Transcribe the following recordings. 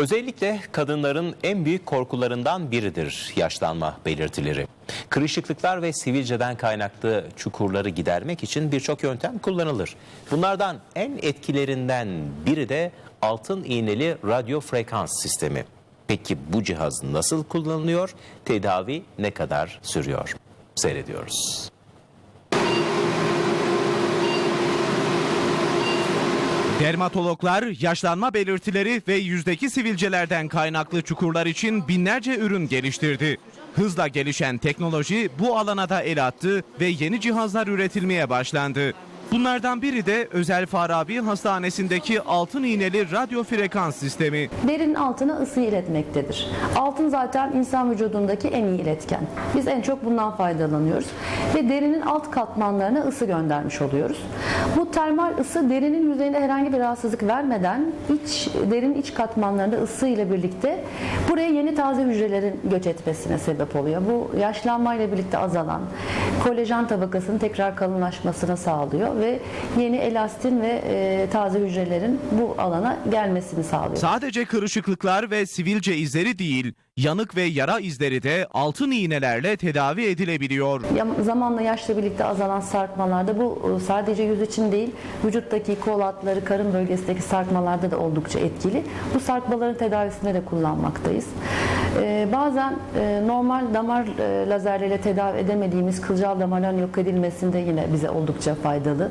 Özellikle kadınların en büyük korkularından biridir yaşlanma belirtileri. Kırışıklıklar ve sivilceden kaynaklı çukurları gidermek için birçok yöntem kullanılır. Bunlardan en etkilerinden biri de altın iğneli radyo frekans sistemi. Peki bu cihaz nasıl kullanılıyor? Tedavi ne kadar sürüyor? Seyrediyoruz. Dermatologlar yaşlanma belirtileri ve yüzdeki sivilcelerden kaynaklı çukurlar için binlerce ürün geliştirdi. Hızla gelişen teknoloji bu alana da el attı ve yeni cihazlar üretilmeye başlandı. Bunlardan biri de Özel Farabi Hastanesi'ndeki altın iğneli radyo frekans sistemi. Derinin altına ısı iletmektedir. Altın zaten insan vücudundaki en iyi iletken. Biz en çok bundan faydalanıyoruz. Ve derinin alt katmanlarına ısı göndermiş oluyoruz. Bu termal ısı derinin yüzeyinde herhangi bir rahatsızlık vermeden iç derinin iç katmanlarında ısı ile birlikte buraya yeni taze hücrelerin göç etmesine sebep oluyor. Bu yaşlanmayla birlikte azalan kolajen tabakasının tekrar kalınlaşmasına sağlıyor ve yeni elastin ve e, taze hücrelerin bu alana gelmesini sağlıyor. Sadece kırışıklıklar ve sivilce izleri değil, yanık ve yara izleri de altın iğnelerle tedavi edilebiliyor. Ya- Zamanla yaşla birlikte azalan sarkmalarda bu e, sadece yüz için değil, vücuttaki kol hatları, karın bölgesindeki sarkmalarda da oldukça etkili. Bu sarkmaların tedavisinde de kullanmaktayız. Ee, bazen e, normal damar e, lazerleriyle tedavi edemediğimiz kılcal damarların yok edilmesinde yine bize oldukça faydalı.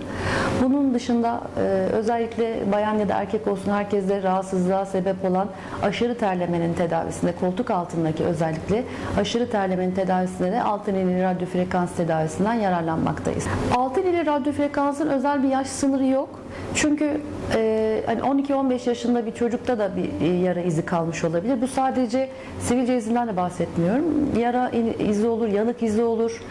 Bunun dışında e, özellikle bayan ya da erkek olsun herkeste rahatsızlığa sebep olan aşırı terlemenin tedavisinde koltuk altındaki özellikle aşırı terlemenin tedavisinde de altın iğneli radyo frekans tedavisinden yararlanmaktayız. Altın iğneli radyo frekansın özel bir yaş sınırı yok. Çünkü e, hani 12-15 yaşında bir çocukta da bir e, yara izi kalmış olabilir. Bu sadece sivilce izinden de bahsetmiyorum. Yara izi olur, yanık izi olur,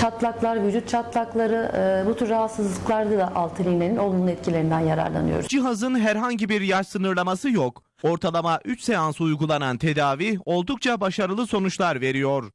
çatlaklar, vücut çatlakları, e, bu tür rahatsızlıklarda da altın iğnenin olumlu etkilerinden yararlanıyoruz. Cihazın herhangi bir yaş sınırlaması yok. Ortalama 3 seans uygulanan tedavi oldukça başarılı sonuçlar veriyor.